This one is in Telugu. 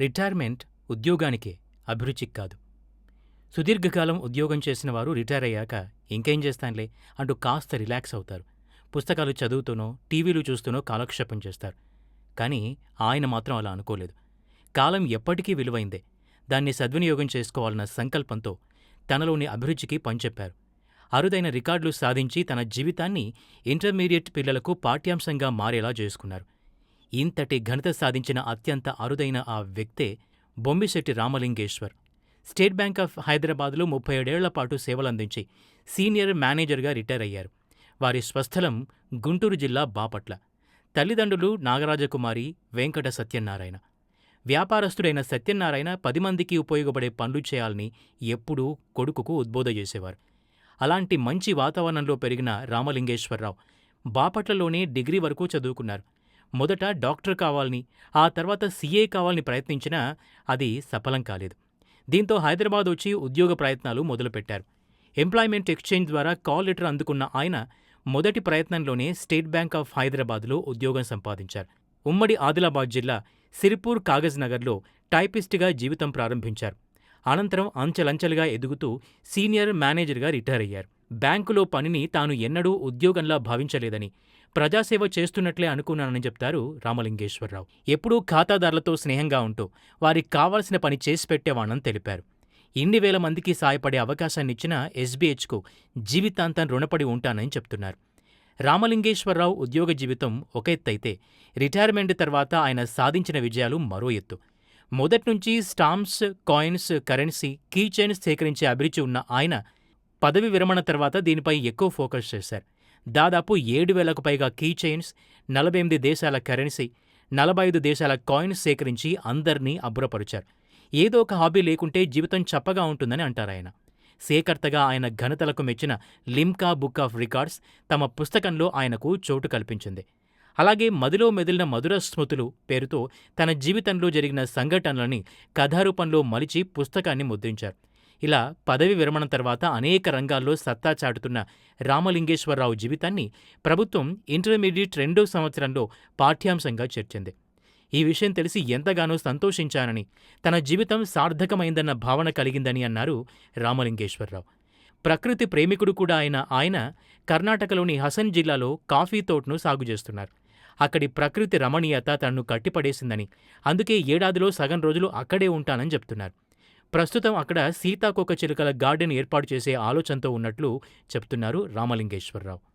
రిటైర్మెంట్ ఉద్యోగానికే అభిరుచికి కాదు. సుదీర్ఘకాలం ఉద్యోగం చేసిన వారు రిటైర్ అయ్యాక ఇంకేం చేస్తానులే అంటూ కాస్త రిలాక్స్ అవుతారు. పుస్తకాలు చదువుతూనో టీవీలు చూస్తూనో కాలక్షేపం చేస్తారు. కానీ ఆయన మాత్రం అలా అనుకోలేదు. కాలం ఎప్పటికీ విలువైందే. దాన్ని సద్వినియోగం చేసుకోవాలన్న సంకల్పంతో తనలోని అభిరుచికి పనిచెప్పారు అరుదైన రికార్డులు సాధించి తన జీవితాన్ని ఇంటర్మీడియట్ పిల్లలకు పాఠ్యాంశంగా మారేలా చేసుకున్నారు. ఇంతటి ఘనత సాధించిన అత్యంత అరుదైన ఆ వ్యక్తే Bommisetti Ramalingeshwar. State bank of హైదరాబాద్లో ముప్పై ఏడేళ్ళ పాటు సేవలందించి సీనియర్ మేనేజర్గా రిటైర్ అయ్యారు వారి స్వస్థలం గుంటూరు జిల్లా బాపట్ల. తల్లిదండ్రులు నాగరాజకుమారి వెంకట సత్యనారాయణ. వ్యాపారస్తుడైన సత్యనారాయణ పది మందికి ఉపయోగపడే పనులు చేయాలని ఎప్పుడూ కొడుకుకు ఉద్బోధ చేసేవారు. అలాంటి మంచి వాతావరణంలో పెరిగిన రామలింగేశ్వరరావు బాపట్లలోనే డిగ్రీ వరకు చదువుకున్నారు. మొదట డాక్టర్ కావాలని ఆ తర్వాత సీఏ కావాలని ప్రయత్నించినా అది సఫలం కాలేదు. దీంతో హైదరాబాద్ వచ్చి ఉద్యోగ ప్రయత్నాలు మొదలుపెట్టారు. ఎంప్లాయ్మెంట్ ఎక్స్చేంజ్ ద్వారా కాల్ లెటర్ అందుకున్న ఆయన మొదటి ప్రయత్నంలోనే స్టేట్ బ్యాంక్ ఆఫ్ హైదరాబాద్లో ఉద్యోగం సంపాదించారు. ఉమ్మడి ఆదిలాబాద్ జిల్లా సిరిపూర్ కాగజ్ నగర్లో టైపిస్ట్గా జీవితం ప్రారంభించారు. అనంతరం అంచెలంచెలుగా ఎదుగుతూ సీనియర్ మేనేజర్గా రిటైర్ అయ్యారు. బ్యాంకులో పనిని తాను ఎన్నడూ ఉద్యోగంలా భావించలేదని ప్రజాసేవ చేస్తున్నట్లే అనుకున్నానని చెప్తారు రామలింగేశ్వరరావు. ఎప్పుడూ ఖాతాదారులతో స్నేహంగా ఉంటూ వారికి కావాల్సిన పని చేసి పెట్టేవాణని తెలిపారు. ఇన్ని వేల మందికి సాయపడే అవకాశాన్నిచ్చిన ఎస్బీహెచ్కు జీవితాంతం రుణపడి ఉంటానని చెప్తున్నారు. రామలింగేశ్వరరావు ఉద్యోగ జీవితం ఒక ఎత్తైతే రిటైర్మెంట్ తర్వాత ఆయన సాధించిన విజయాలు మరో ఎత్తు. మొదట్నుంచి stamps coins currency key chains సేకరించే అభిరుచి ఉన్న ఆయన పదవి విరమణ తర్వాత దీనిపై ఎక్కువ ఫోకస్ చేశారు. దాదాపు ఏడు వేలకు పైగా కీ చైన్స్ నలభై ఎనిమిది దేశాల కరెన్సీ నలభై ఐదు దేశాల కాయిన్స్ సేకరించి అందర్నీ అబ్బురపరిచారు. ఏదో ఒక హాబీ లేకుంటే జీవితం చప్పగా ఉంటుందని అంటారాయన సేకర్తగా ఆయన ఘనతలకు మెచ్చిన లిమ్కా బుక్ ఆఫ్ రికార్డ్స్ తమ పుస్తకంలో ఆయనకు చోటు కల్పించింది. అలాగే మదిలో మెదిలిన మధుర స్మృతులు పేరుతో తన జీవితంలో జరిగిన సంఘటనలని కథారూపంలో మలిచి పుస్తకాన్ని ముద్రించారు. ఇలా పదవి విరమణ తర్వాత అనేక రంగాల్లో సత్తా చాటుతున్న రామలింగేశ్వరరావు జీవితాన్ని ప్రభుత్వం ఇంటర్మీడియట్ రెండో సంవత్సరంలో పాఠ్యాంశంగా చేర్చింది. ఈ విషయం తెలిసి ఎంతగానో సంతోషించానని తన జీవితం సార్థకమైందన్న భావన కలిగిందని అన్నారు రామలింగేశ్వరరావు. ప్రకృతి ప్రేమికుడు కూడా అయిన ఆయన కర్ణాటకలోని హసన్ జిల్లాలో కాఫీ తోటను సాగు చేస్తున్నారు. అక్కడి ప్రకృతి రమణీయత తనను కట్టిపడేసిందని అందుకే ఏడాదిలో సగం రోజులు అక్కడే ఉంటానని చెప్తున్నారు. ప్రస్తుతం అక్కడ సీతాకోక చిలుకల గార్డెన్ ఏర్పాటు చేసే ఆలోచనతో ఉన్నట్లు చెప్తున్నారు రామలింగేశ్వరరావు.